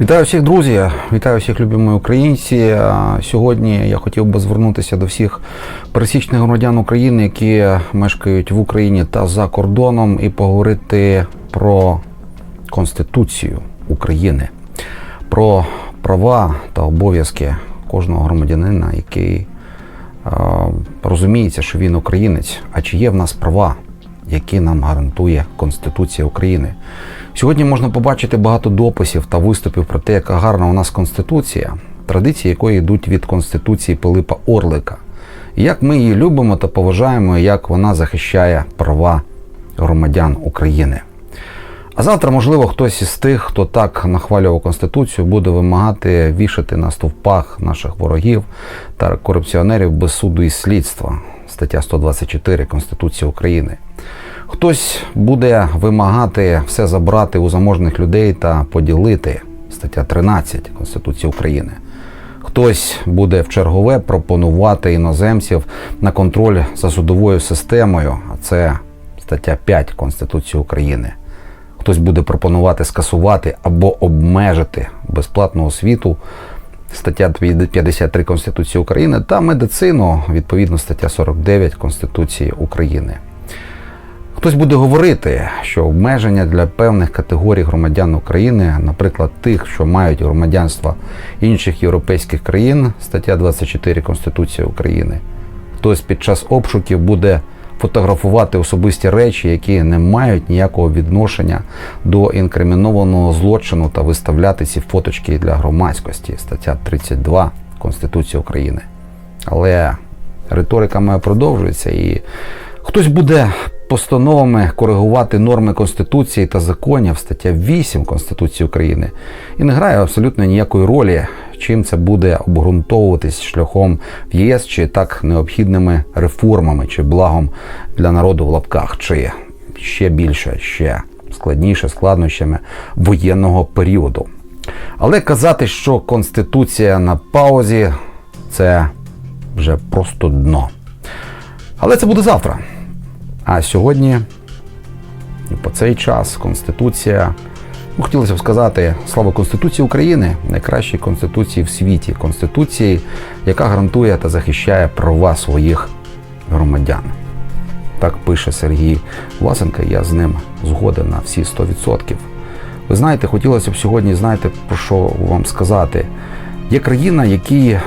Вітаю всіх, друзі! Вітаю всіх любимі українці. Сьогодні я хотів би звернутися до всіх пересічних громадян України, які мешкають в Україні та за кордоном, і поговорити про Конституцію України, про права та обов'язки кожного громадянина, який розуміється, що він українець. А чи є в нас права, які нам гарантує Конституція України? Сьогодні можна побачити багато дописів та виступів про те, яка гарна у нас конституція, традиції якої йдуть від конституції Пилипа Орлика, і як ми її любимо та поважаємо, як вона захищає права громадян України. А завтра, можливо, хтось із тих, хто так нахвалював Конституцію, буде вимагати вішати на стовпах наших ворогів та корупціонерів без суду і слідства. Стаття 124 Конституції України. Хтось буде вимагати все забрати у заможних людей та поділити. Стаття 13 Конституції України. Хтось буде в чергове пропонувати іноземців на контроль за судовою системою, а це стаття 5 Конституції України. Хтось буде пропонувати скасувати або обмежити безплатну освіту, стаття 53 Конституції України та медицину, відповідно стаття 49 Конституції України. Хтось буде говорити, що обмеження для певних категорій громадян України, наприклад, тих, що мають громадянство інших європейських країн, стаття 24 Конституції України. Хтось під час обшуків буде фотографувати особисті речі, які не мають ніякого відношення до інкримінованого злочину та виставляти ці фоточки для громадськості, стаття 32 Конституції України. Але риторика моя продовжується і хтось буде постановами коригувати норми Конституції та законів, стаття 8 Конституції України, і не грає абсолютно ніякої ролі, чим це буде обґрунтовуватись шляхом в ЄС чи так необхідними реформами чи благом для народу в лапках, чи ще більше, ще складніше складнощами воєнного періоду. Але казати, що Конституція на паузі, це вже просто дно. Але це буде завтра. А сьогодні, і по цей час, Конституція, ну, хотілося б сказати, слава Конституції України, найкращій конституції в світі, конституції, яка гарантує та захищає права своїх громадян. Так пише Сергій Власенко, я з ним згоден на всі 100%. Ви знаєте, хотілося б сьогодні, знаєте, про що вам сказати. Є країна, які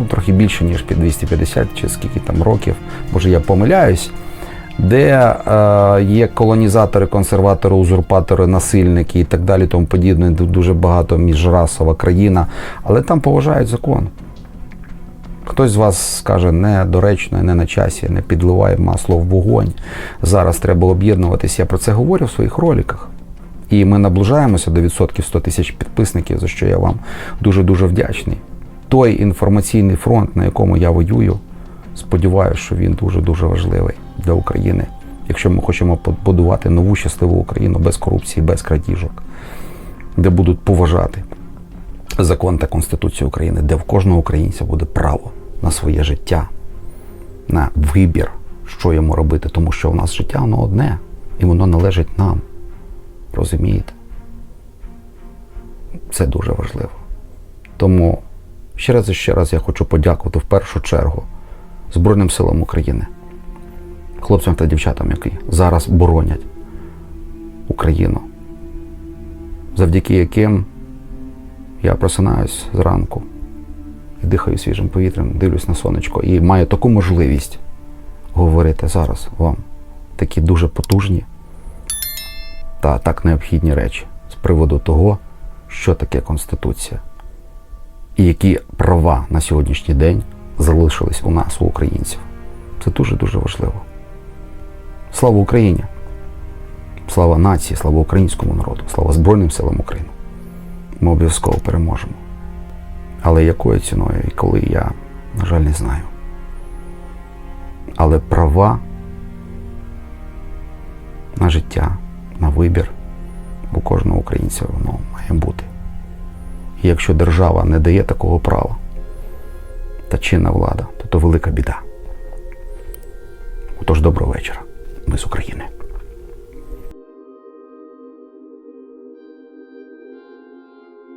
ну, трохи більше, ніж під 250 чи скільки там років, може я помиляюсь, де е, є колонізатори, консерватори, узурпатори, насильники і так далі, тому подібне, дуже багато міжрасова країна, але там поважають закон. Хтось з вас скаже недоречно, не на часі, не підливає масло в вогонь. Зараз треба об'єднуватися. Я про це говорю в своїх роликах. І ми наближаємося до відсотків 100 тисяч підписників, за що я вам дуже-дуже вдячний. Той інформаційний фронт, на якому я воюю, сподіваюся, що він дуже-дуже важливий для України. Якщо ми хочемо побудувати нову щасливу Україну без корупції, без крадіжок, де будуть поважати закон та Конституцію України, де в кожного українця буде право на своє життя, на вибір, що йому робити, тому що в нас життя воно одне, і воно належить нам. Розумієте? Це дуже важливо. Тому ще раз і ще раз я хочу подякувати в першу чергу Збройним силам України, хлопцям та дівчатам, які зараз боронять Україну, завдяки яким я просинаюсь зранку і дихаю свіжим повітрям, дивлюсь на сонечко і маю таку можливість говорити зараз вам такі дуже потужні та так необхідні речі з приводу того, що таке Конституція і які права на сьогоднішній день залишились у нас, у українців. Це дуже-дуже важливо. Слава Україні! Слава нації, слава українському народу, слава Збройним силам України. Ми обов'язково переможемо. Але якою ціною і коли я, на жаль, не знаю. Але права на життя, на вибір у кожного українця воно має бути. Якщо держава не дає такого права та чинна влада, то то велика біда. Отож, доброго вечора. Ми з України.